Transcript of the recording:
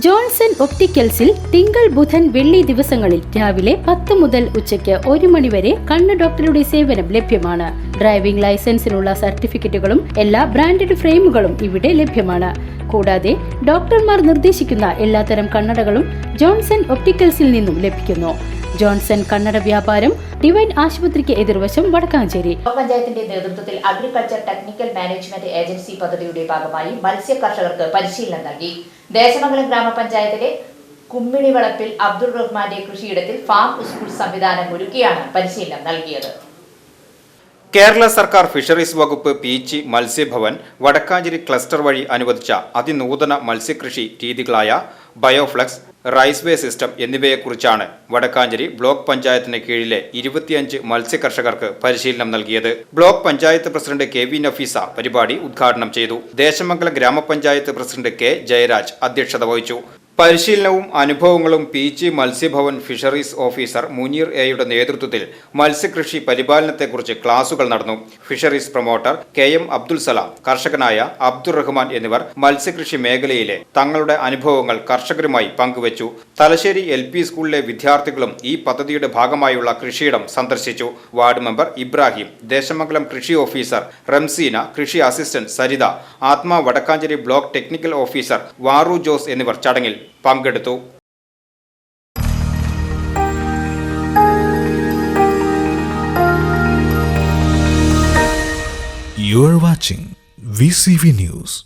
Johnson ഒപ്റ്റിക്കൽസിൽ തിങ്കൾ ബുധൻ വെള്ളി ദിവസങ്ങളിൽ രാവിലെ പത്ത് മുതൽ ഉച്ചയ്ക്ക് ഒരു മണിവരെ കണ്ണ് ഡോക്ടറുടെ സേവനം ലഭ്യമാണ്. ഡ്രൈവിംഗ് ലൈസൻസിനുള്ള സർട്ടിഫിക്കറ്റുകളും എല്ലാ ബ്രാൻഡഡ് ഫ്രെയിമുകളും ഇവിടെ ലഭ്യമാണ്. കൂടാതെ ഡോക്ടർമാർ നിർദ്ദേശിക്കുന്ന എല്ലാത്തരം കണ്ണടകളും ജോൺസൺ ഒപ്റ്റിക്കൽസിൽ നിന്നും ലഭിക്കുന്നു. ജോൺസൺ കണ്ണട വ്യാപാരം ഡിവൈൻ ആശുപത്രിക്ക് എതിർവശം വടക്കാഞ്ചേരി. പഞ്ചായത്തിന്റെ നേതൃത്വത്തിൽ അഗ്രികൾച്ചർ ടെക്നിക്കൽ മാനേജ്മെന്റ് ഏജൻസി പദ്ധതിയുടെ ഭാഗമായി മത്സ്യ കർഷകർക്ക് പരിശീലനം നൽകി. ദേശമംഗലം ഗ്രാമപഞ്ചായത്തിലെ കുമ്മിണി വളപ്പിൽ അബ്ദുൾ റഹ്മാന്റെ കൃഷിയിടത്തിൽ ഫാം സ്കൂൾ സംവിധാനം ഒരുക്കിയാണ് പരിശീലനം നൽകിയത്. കേരള സർക്കാർ ഫിഷറീസ് വകുപ്പ് പീച്ചി മത്സ്യഭവൻ വടക്കാഞ്ചേരി ക്ലസ്റ്റർ വഴി അനുവദിച്ച അതിനൂതന മത്സ്യകൃഷി രീതികളായ ബയോഫ്ലക്സ് റൈസ് വേ സിസ്റ്റം എന്നിവയെക്കുറിച്ചാണ് വടക്കാഞ്ചേരി ബ്ലോക്ക് പഞ്ചായത്തിന് കീഴിലെ ഇരുപത്തിയഞ്ച് മത്സ്യകർഷകർക്ക് പരിശീലനം നൽകിയത്. Block panchayat president K V Nafeesa പരിപാടി ഉദ്ഘാടനം ചെയ്തു. ദേശമംഗലം ഗ്രാമപഞ്ചായത്ത് പ്രസിഡന്റ് കെ ജയരാജ് അധ്യക്ഷത വഹിച്ചു. പരിശീലനവും അനുഭവങ്ങളും P. G. Matsyabhavan fisheries officer Muneer എയുടെ നേതൃത്വത്തിൽ മത്സ്യകൃഷി പരിപാലനത്തെക്കുറിച്ച് ക്ലാസുകൾ നടന്നു. Fisheries promoter K. M. Abdul Salam കർഷകനായ അബ്ദുൾ റഹ്മാൻ എന്നിവർ മത്സ്യകൃഷി മേഖലയിലെ തങ്ങളുടെ അനുഭവങ്ങൾ കർഷകരുമായി പങ്കുവച്ചു. തലശ്ശേരി എൽ. പി. സ്കൂളിലെ വിദ്യാർത്ഥികളും ഈ പദ്ധതിയുടെ ഭാഗമായുള്ള കൃഷിയിടം സന്ദർശിച്ചു. വാർഡ് മെമ്പർ ഇബ്രാഹിം ദേശമംഗലം കൃഷി ഓഫീസർ റംസീന കൃഷി assistant Saritha ATMA Vadakkanchery block technical officer Varu Jose എന്നിവർ ചടങ്ങിൽ പങ്കെടുത്തു You are watching VCV News.